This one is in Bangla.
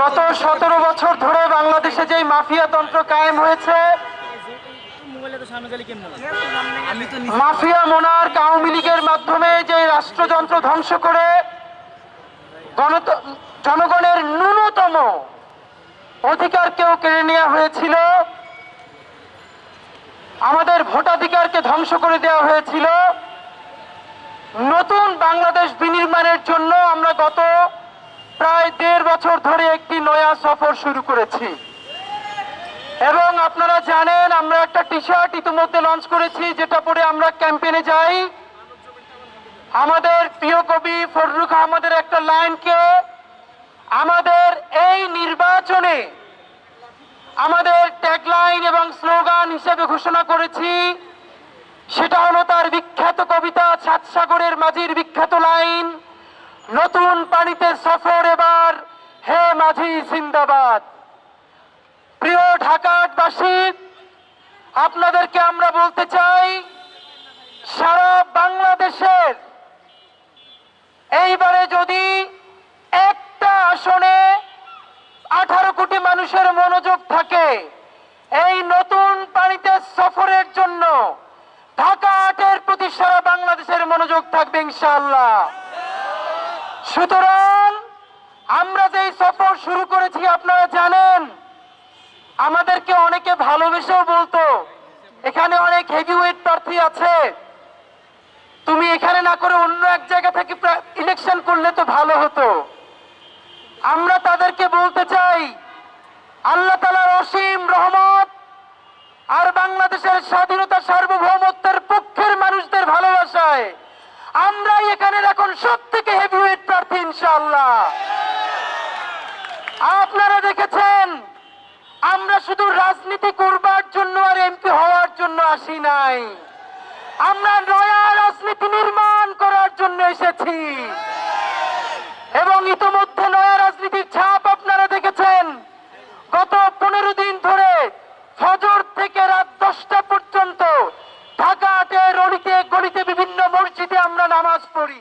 গত সতেরো বছর ধরে বাংলাদেশে যেই মাফিয়া তন্ত্র কায়েম হয়েছে, মাফিয়া মোনার্ক আওয়ামী লীগের মাধ্যমে যে রাষ্ট্রযন্ত্র ধ্বংস করে জনগণের ন্যূনতম অধিকারকেও কেড়ে নেওয়া হয়েছিল, আমাদের ভোটাধিকারকে ধ্বংস করে দেওয়া হয়েছিল, নতুন বাংলাদেশ বিনির্মাণের জন্য আমরা দেড় বছর ধরে একটি নয়া সফর শুরু করেছি। এবং আপনারা জানেন, আমরা একটা টি শার্ট ইতিমধ্যে লঞ্চ করেছি, যেটা পরে আমরা ক্যাম্পেনে যাই। আমাদের প্রিয় কবি ফররুখ আহমদের একটা লাইনকে আমাদের এই নির্বাচনে আমাদের ট্যাগলাইন এবং স্লোগান হিসেবে ঘোষণা করেছি। সেটা হলো তার বিখ্যাত কবিতা সাত সাগরের মাঝির বিখ্যাত লাইন নতুন পানিতে সফর এবার হে মাঝি জিন্দাবাদ। প্রিয় ঢাকাবাসী আপনাদেরকে আমরা বলতে চাই, সারা বাংলাদেশের এইবারে যদি একটা আসনে আঠারো কোটি মানুষের মনোযোগ থাকে, এই নতুন পানিতে সফরের জন্য ঢাকা আটের প্রতি সারা বাংলাদেশের মনোযোগ থাকবে ইনশাল্লাহ সুতরাং আমরা যেই সফর শুরু করেছি, আপনারা জানেন, আমাদেরকে অনেকে ভালোবেসেও বলতো, এখানে অনেক হেভিওয়েট প্রার্থী আছে। তুমি এখানে না করে অন্য এক জায়গা থেকে ইলেকশন করলে তো ভালো হতো। আমরা তাদেরকে বলতে চাই, আল্লাহ তালার অসীম রহমত আর বাংলাদেশের স্বাধীনতা সার্বভৌমত্বের পক্ষের মানুষদের ভালোবাসায়, আমরাই এখানে এখন সব থেকে হেভিওয়েট প্রার্থী ইনশাআল্লাহ। আপনারা দেখেছেন, আমরা শুধু রাজনীতি করবার জন্য আর এমপি হওয়ার জন্য আসি নাই। আমরা নয়া রাজনীতি নির্মাণ করার জন্য এসেছি। এবং ইতোমধ্যে নয়া রাজনীতির ছাপ আপনারা দেখেছেন, গত পনেরো দিন ধরে ফজর থেকে রাত দশটা পর্যন্ত ঢাকা আটে রলিতে গলিতে বিভিন্ন মসজিদে আমরা নামাজ পড়ি।